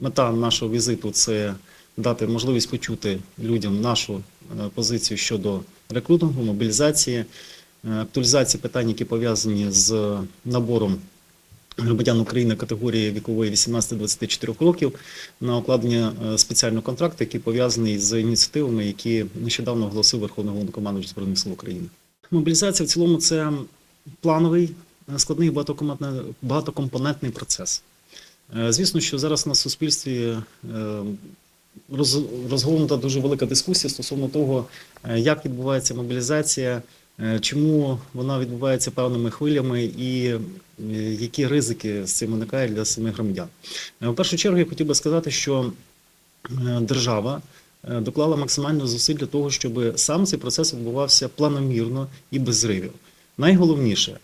Мета нашого візиту це дати можливість почути людям нашу е, позицію щодо рекрутингу, мобілізації, е, актуалізації питань, які пов'язані з набором громадян України категорії вікової 18-24 років на укладення е, спеціального контракту, який пов'язаний з ініціативами, які нещодавно оголосив Верховний Головнокомандуючий Збройних сил України. Мобілізація в цілому це плановий, складний багатокомпонентний процес. Е, Звісно, що зараз на суспільстві е, розгорнута дуже велика дискусія стосовно того, е, як відбувається мобілізація, чому вона відбувається певними хвилями і які ризики з цим виникають для самих громадян. В першу чергу я хотів би сказати, що держава доклала максимально зусиль для того, щоб сам цей процес відбувався планомірно і без зривів. Найголовніше е,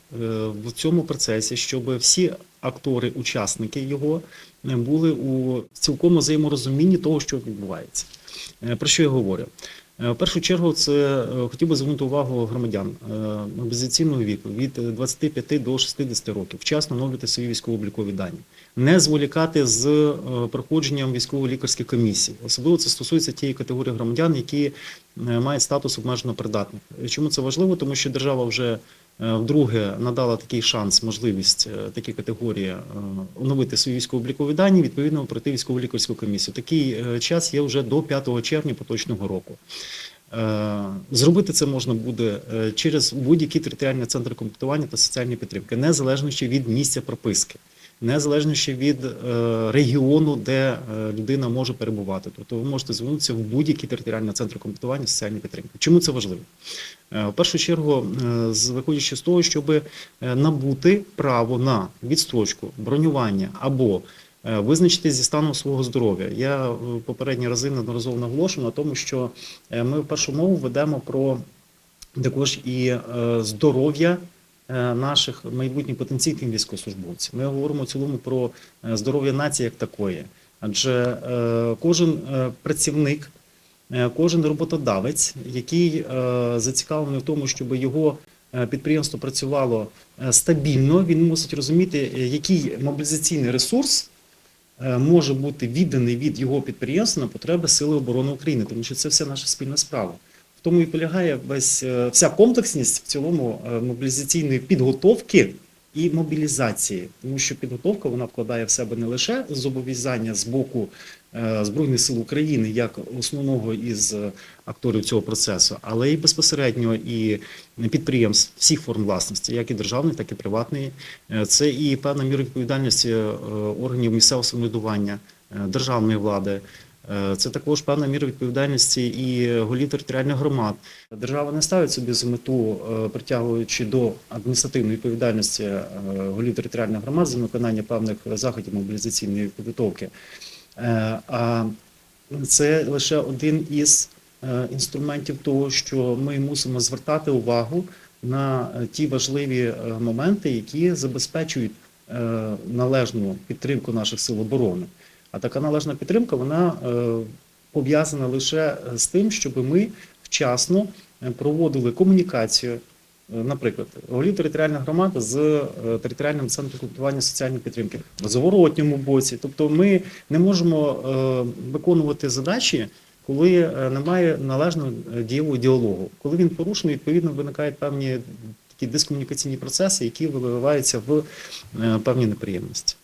в цьому процесі, щоб всі актори, учасники його е, були у цілком взаєморозумінні того, що відбувається. Е, Про що я говорю? В першу чергу, це хотів би звернути увагу громадян мобілізаційного віку від е, 25 до 60 років, вчасно оновлювати свої військово-облікові дані, не зволікати з проходженням військово-лікарських комісій. Особливо це стосується тієї категорії громадян, які мають статус обмежено придатних. Чому це важливо? Тому що держава вже вдруге надала такий шанс, можливість е, такі категорії е, оновити свої військово-облікові дані, відповідно пройти військово-лікарську комісію. Такий е, час є вже до 5 червня поточного року. Е, Зробити це можна буде е, через будь-які територіальні центри комплектування та соціальної підтримки, незалежно ще від місця прописки, незалежно ще від е, регіону, де е, людина може перебувати. Тобто ви можете звернутися в будь-які територіальні центри комплектування соціальної підтримки. Чому це важливо? Е, В першу чергу, е, виходячи з того, щоб набути право на відстрочку, бронювання або е, визначитись зі станом свого здоров'я. Я е, попередні рази неодноразово наголошую на тому, що е, ми в першу мову ведемо про також і е, здоров'я е, наших майбутніх потенційних військовослужбовців. Ми говоримо в цілому про е, здоров'я нації як такої, адже е, кожен е, працівник. Е, Кожен роботодавець, який е, зацікавлений в тому, щоб його е, підприємство працювало стабільно, він мусить розуміти, який мобілізаційний ресурс може бути відданий від його підприємства на потреби Сили оборони України, тому що це все наша спільна справа. В тому і полягає весь вся комплексність в цілому мобілізаційної підготовки і мобілізації, тому що підготовка вона вкладає в себе не лише зобов'язання з боку е, Збройних сил України як основного із акторів цього процесу, але і безпосередньо і підприємств всіх форм власності, як і державної, так і приватної. Е, Це і певна міра відповідальності е, органів місцевого самоврядування, державної влади. Е, Це також певна міра відповідальності і голів територіальних громад. Держава не ставить собі за мету, е, притягуючи до адміністративної відповідальності е, голів територіальних громад за виконання певних заходів мобілізаційної підготовки. А це лише один із інструментів того, що ми мусимо звертати увагу на ті важливі моменти, які забезпечують належну підтримку наших сил оборони. А така належна підтримка вона е, пов'язана лише з тим, щоб ми вчасно е, проводили комунікацію. е, Наприклад, голів територіальних громад з територіальним центром комплектування соціальної підтримки в зворотньому боці. Тобто, ми не можемо виконувати задачі, коли немає належного дієвого діалогу. Коли він порушений, відповідно виникають певні такі дискомунікаційні процеси, які виливаються в певні неприємності.